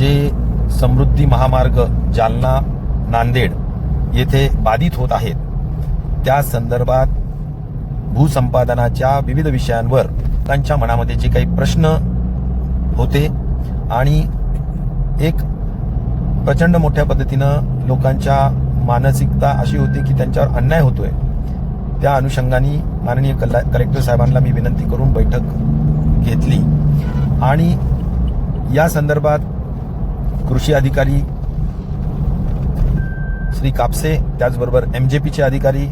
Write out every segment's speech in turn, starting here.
जे समृद्धी महामार्ग जालना नांदेड येथे बाधित होत आहेत त्या संदर्भात भूसंपादनाच्या विविध विषयांवर त्यांच्या मनामध्ये जे काही प्रश्न होते आणि एक प्रचंड मोठ्या पद्धतीनं लोकांच्या मानसिकता अशी होती की त्यांच्यावर अन्याय होतोय. त्या अनुषंगाने माननीय कला कलेक्टर साहेबांना मी विनंती करून बैठक घेतली. आणि या संदर्भात कृषी अधिकारी श्री कापसे त्याचबरोबर एम जे पीचे अधिकारी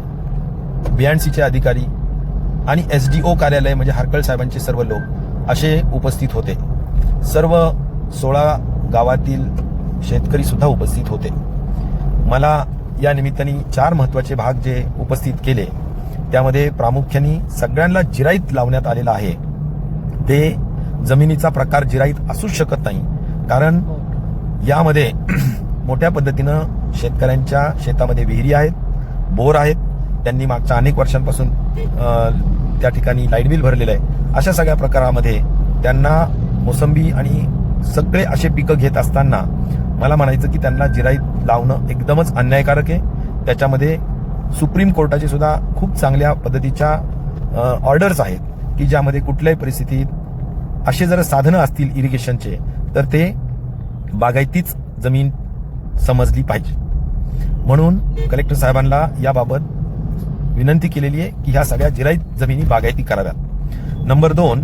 बी अँड सीचे अधिकारी आणि एस डी ओ कार्यालय म्हणजे हारकळ साहेबांचे सर्व लोक असे उपस्थित होते. सर्व सोळा गावातील शेतकरी सुद्धा उपस्थित होते. मला या निमित्ताने चार महत्त्वाचे भाग जे उपस्थित केले त्यामध्ये प्रामुख्याने सगळ्यांना जिराईत लावण्यात आलेला आहे. ते जमिनीचा प्रकार जिराईत असूच शकत नाही. कारण हो. यामध्ये मोठ्या पद्धतीनं शेतकऱ्यांच्या शेतामध्ये विहिरी आहेत बोर आहेत. त्यांनी मागच्या अनेक वर्षांपासून त्या ठिकाणी लाइट बिल भरलेलं आहे. अशा सगळ्या प्रकारामध्ये त्यांना मोसंबी आणि सगळे असे पिकं घेत असताना मला म्हणायचं की त्यांना जिराईत लावणं एकदमच अन्यायकारक आहे. त्याच्यामध्ये सुप्रीम कोर्टाचे सुद्धा खूप चांगल्या पद्धतीच्या ऑर्डर्स आहेत की ज्यामध्ये कुठल्याही परिस्थितीत असे जर साधनं असतील इरिगेशनचे तर ते बागायतीच जमीन समजली पाहिजे. म्हणून कलेक्टर साहेबांना याबाबत विनंती केलेली आहे की ह्या सगळ्या जिराईत जमिनी बागायती कराव्यात. नंबर दोन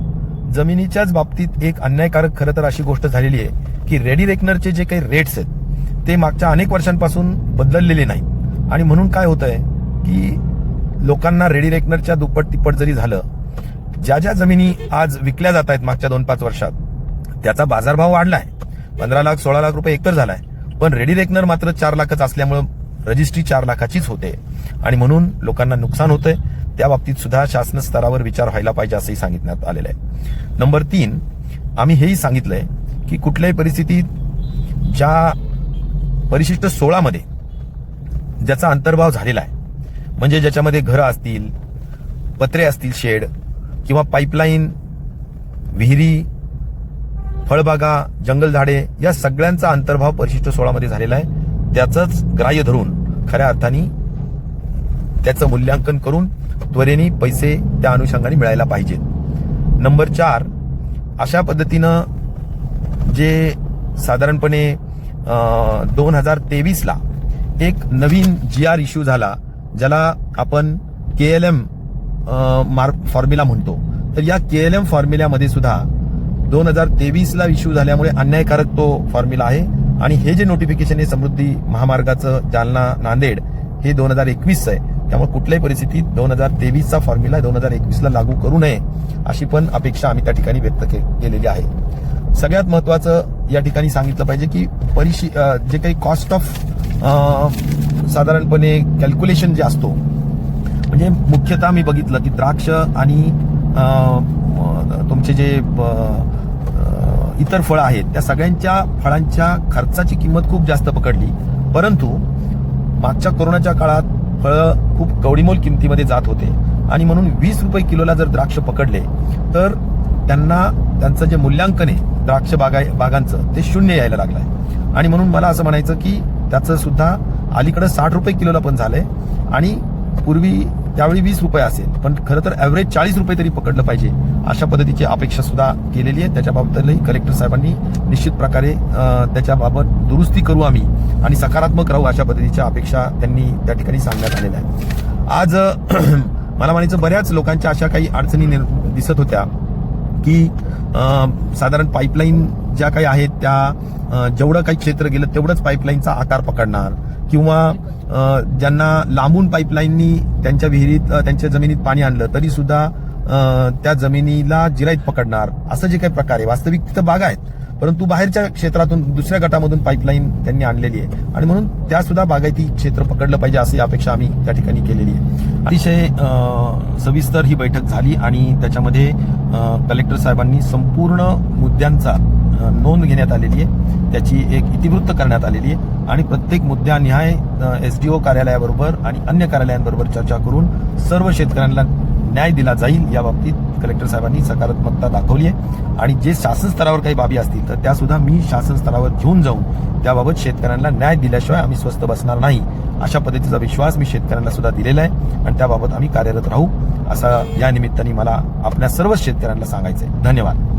जमिनीच्याच बाबतीत एक अन्यायकारक खरं तर अशी गोष्ट झालेली आहे की रेडी रेकनरचे जे काही रेट्स आहेत ते मागच्या अनेक वर्षांपासून बदललेले नाहीत. आणि म्हणून काय होतंय की लोकांना रेडी रेकनरच्या दुप्पट तिप्पट जरी झालं ज्या ज्या जमिनी आज विकल्या जात आहेत मागच्या दोन पाच वर्षात त्याचा बाजारभाव वाढला आहे पंधरा लाख सोळा लाख रुपये एकतर झालाय. पण रेडी रेकनर मात्र चार लाखच असल्यामुळं रजिस्ट्री चार लाखाचीच होते. आणि म्हणून लोकांना नुकसान होतंय. त्या बाबतीत सुद्धा शासन स्तरावर विचार व्हायला पाहिजे असंही सांगितण्यात आलेलं आहे. नंबर तीन आम्ही हेही सांगितलंय की कुठल्याही परिस्थितीत ज्या परिशिष्ट सोळामध्ये ज्याचा अंतर्भाव झालेला आहे म्हणजे ज्याच्यामध्ये घरं असतील पत्रे असतील शेड किंवा पाईपलाईन विहिरी फळबागा जंगल झाडे या सगळ्यांचा अंतर्भाव परिशिष्ट सोळामध्ये झालेला आहे. त्याचंच ग्राह्य धरून खऱ्या अर्थाने त्याचं मूल्यांकन करून त्वरेने पैसे त्या अनुषंगाने मिळायला पाहिजेत. नंबर चार अशा पद्धतीनं जे साधारणपणे दोन हजार तेवीसला एक नवीन जी आर इश्यू झाला ज्याला आपण K L M mark formula म्हणतो. तर या के एल एम फॉर्म्युल्यामध्ये सुद्धा दोन हजार तेवीसला इश्यू झाल्यामुळे अन्यायकारक तो फॉर्म्युला आहे. आणि हे जे नोटिफिकेशन आहे समृद्धी महामार्गाचं जालना नांदेड हे दोन हजार एकवीसचं आहे. त्यामुळे कुठल्याही परिस्थितीत दोन हजार तेवीसचा फॉर्म्युला दोन हजार एकवीसला लागू करू नये अशी पण अपेक्षा आम्ही त्या ठिकाणी व्यक्त के- केलेली आहे. सगळ्यात महत्वाचं या ठिकाणी सांगितलं पाहिजे की परिशी जे काही कॉस्ट ऑफ साधारणपणे कॅल्क्युलेशन जे असतो म्हणजे मुख्यतः मी बघितलं की द्राक्ष आणि तुमचे जे इतर फळं आहेत त्या सगळ्यांच्या फळांच्या खर्चाची किंमत खूप जास्त पकडली. परंतु मागच्या कोरोनाच्या काळात फळं खूप कवडीमोल किमतीमध्ये जात होते. आणि म्हणून वीस रुपये किलोला जर द्राक्ष पकडले तर त्यांना त्यांचं जे मूल्यांकन आहे द्राक्ष बागा बागांचं ते शून्य यायला लागलंय. आणि म्हणून मला असं म्हणायचं की त्याचं सुद्धा अलीकडं साठ रुपये किलोला पण झालंय. आणि पूर्वी त्यावेळी वीस रुपये असेल. पण खरं तर ॲव्हरेज चाळीस रुपये तरी पकडलं पाहिजे. अशा पद्धतीची अपेक्षा सुद्धा केलेली आहे. त्याच्याबाबतही कलेक्टर साहेबांनी निश्चित प्रकारे त्याच्याबाबत दुरुस्ती करू आम्ही आणि सकारात्मक राहू अशा पद्धतीच्या अपेक्षा त्यांनी त्या ठिकाणी सांगण्यात आलेल्या आहेत. आज मला म्हणायचं बऱ्याच लोकांच्या अशा काही अडचणी दिसत होत्या की साधारण पाईपलाईन ज्या काही आहेत त्या जेवढं काही क्षेत्र गेलं तेवढंच पाईपलाईनचा आकार पकडणार. किंवा ज्यांना लांबून पाईपलाईननी त्यांच्या विहिरीत त्यांच्या जमिनीत पाणी आणलं तरी सुद्धा त्या जमिनीला जिराईत पकडणार. असं जे काही प्रकार आहे वास्तविक तिथं बागा आहेत परंतु बाहेरच्या क्षेत्रातून दुसऱ्या गटामधून पाईपलाईन त्यांनी आणलेली आहे. आणि म्हणून त्या सुद्धा बागायती क्षेत्र पकडलं पाहिजे अशी अपेक्षा आम्ही त्या ठिकाणी केलेली आहे. अतिशय सविस्तर ही बैठक झाली आणि त्याच्यामध्ये कलेक्टर साहेबांनी संपूर्ण मुद्द्यांचा नोंद घेण्यात आलेली आहे. त्याची एक इतिवृत्त करण्यात आलेली आहे. आणि प्रत्येक मुद्द्यानिहाय एस डी ओ कार्यालयाबरोबर आणि अन्य कार्यालयांबरोबर चर्चा करून सर्व शेतकऱ्यांना न्याय दिला जाईल या बाबतीत कलेक्टर साहेबांनी सकारात्मकता दाखवली आहे. आणि जे शासन स्तरावर काही बाबी असतील तर त्यासुद्धा मी शासन स्तरावर घेऊन जाऊन त्याबाबत शेतकऱ्यांना न्याय दिल्याशिवाय आम्ही स्वस्त बसणार नाही. अशा पद्धतीचा विश्वास मी शेतकऱ्यांना सुद्धा दिलेला आहे. आणि त्याबाबत आम्ही कार्यरत राहू असा या निमित्ताने मला आपल्या सर्व शेतकऱ्यांना सांगायचं आहे धन्यवाद.